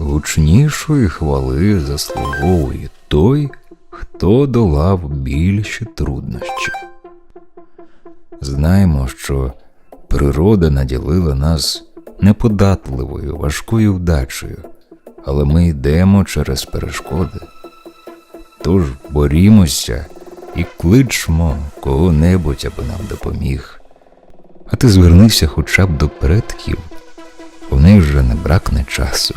Гучнішої хвали заслуговує той, хто долав більші труднощі. Знаємо, що природа наділила нас неподатливою, важкою вдачею, але ми йдемо через перешкоди. Тож борімося і кличмо кого-небудь, аби нам допоміг. А ти звернися хоча б до предків, у них вже не бракне часу.